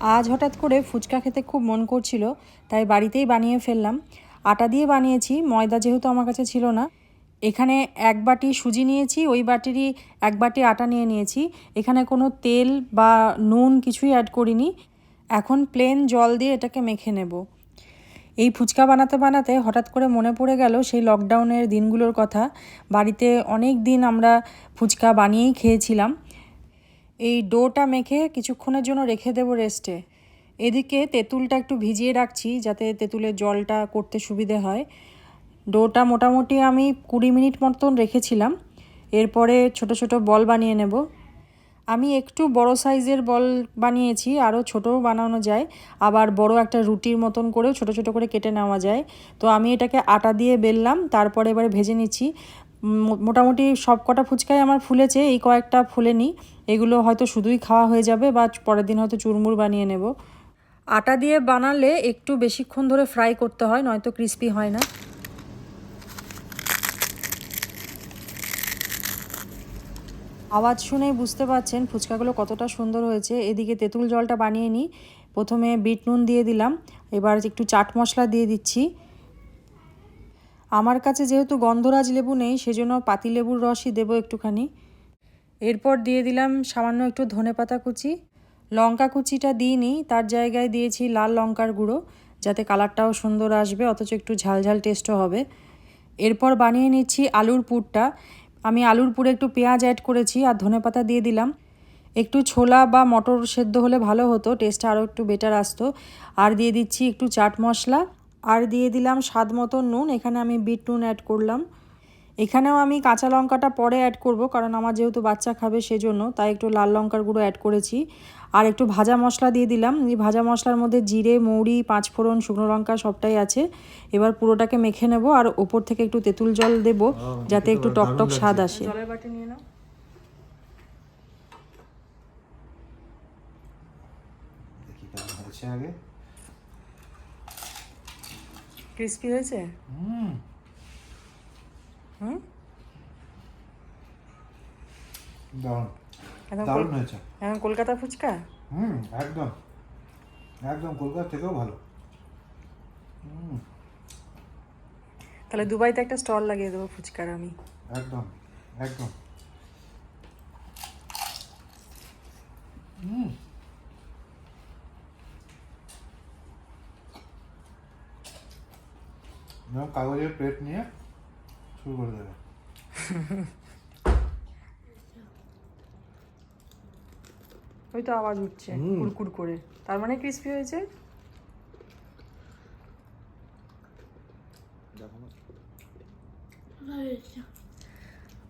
আজ হঠাৎ করে ফুচকা খেতে খুব মন করছিল, তাই বাড়িতেই বানিয়ে ফেললাম। আটা দিয়ে বানিয়েছি, ময়দা যেহেতু আমার কাছে ছিল না। এখানে এক বাটি সুজি নিয়েছি, ওই বাটিরই এক বাটি আটা নিয়ে নিয়েছি। এখানে কোনো তেল বা নুন কিছুই অ্যাড করিনি। এখন প্লেন জল দিয়ে এটাকে মেখে নেব। এই ফুচকা বানাতে বানাতে হঠাৎ করে মনে পড়ে গেল সেই লকডাউনের দিনগুলোর কথা। বাড়িতে অনেক দিন আমরা ফুচকা বানিয়েই খেয়েছিলাম। এই ডোটা মেখে কিছুক্ষণের জন্য রেখে দেবো রেস্টে। এদিকে তেঁতুলটা একটু ভিজিয়ে রাখছি যাতে তেঁতুলের জলটা করতে সুবিধে হয়। ডোটা মোটামুটি আমি কুড়ি মিনিট মতন রেখেছিলাম। এরপরে ছোট ছোট বল বানিয়ে নেব। আমি একটু বড় সাইজের বল বানিয়েছি, আরও ছোটও বানানো যায়। আবার বড় একটা রুটির মতন করেও ছোট ছোট করে কেটে নেওয়া যায়। তো আমি এটাকে আটা দিয়ে বেললাম, তারপরে এবারে ভেজে নিচ্ছি। মোটামুটি সব কটা ফুচকাই আমার ফুলেছে, এই কয়েকটা ফুলেনি এগুলো হয়তো শুধুই খাওয়া হয়ে যাবে বা পরের দিন হয়তো চুরমুর বানিয়ে নেব। আটা দিয়ে বানালে একটু বেশিক্ষণ ধরে ফ্রাই করতে হয়, নয়তো ক্রিস্পি হয় না। আওয়াজ শুনেই বুঝতে পারছেন ফুচকাগুলো কতটা সুন্দর হয়েছে। এদিকে তেঁতুল জলটা বানিয়ে নিই প্রথমে বিট নুন দিয়ে দিলাম। এবার একটু চাট মশলা দিয়ে দিচ্ছি। আমার কাছে যেহেতু গন্ধরাজ লেবু নেই, সেজন্য পাতিলেবুর রসই দেবো একটুখানি। এরপর দিয়ে দিলাম সামান্য একটু ধনেপাতা কুচি। লঙ্কা কুচিটা দিইনি, তার জায়গায় দিয়েছি লাল লঙ্কার গুঁড়ো, যাতে কালারটাও সুন্দর আসবে, অথচ একটু ঝালঝাল টেস্টও হবে। এরপর বানিয়ে নিচ্ছি আলুর পুরটা। আমি আলুর পুরে একটু পেঁয়াজ অ্যাড করেছি আর ধনেপাতা দিয়ে দিলাম। একটু ছোলা বা মটর সেদ্ধ হলে ভালো হতো টেস্টটা আরও একটু বেটার আসতো। আর দিয়ে দিচ্ছি একটু চাট মশলা। আর দিয়ে দিলাম স্বাদ মতো নুন এখানে আমি বিট নুন অ্যাড করলাম। এখানেও আমি কাঁচা লঙ্কাটা পরে অ্যাড করব কারণ আমার যেহেতু বাচ্চা খাবে সেজন্য তাই একটু লাল লঙ্কার গুঁড়ো অ্যাড করেছি। আর একটু ভাজা মশলা দিয়ে দিলাম এই ভাজা মশলার মধ্যে জিরে মৌরি পাঁচফোড়ন শুকনো লঙ্কা সবটাই আছে। এবার পুরোটাকে মেখে নেব আর ওপর থেকে একটু তেঁতুল জল দেব যাতে একটু টকটক স্বাদ আসে। জলের বাটি নিয়ে নাও। দেখি কেমন হয়েছে আগে। ক্রিস্পি হয়েছে? হুম। হুম? দারুণ। দারুণ হয়েছে। এখন কলকাতা ফুচকা? হুম একদম। একদম কলকাতা থেকেও ভালো। তাহলে দুবাইতে একটা স্টল লাগিয়ে দেবো ফুচকার আমি। একদম একদম হুম এরকম কাগজের প্লেট নিয়ে শুরু করে দেবে। ওই তো আওয়াজ উঠছে কুড়কুড় করে। তার মানে ক্রিস্পি হয়েছে।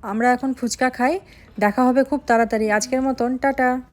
আমরা এখন ফুচকা খাই দেখা হবে খুব তাড়াতাড়ি। আজকের মতন টাটা।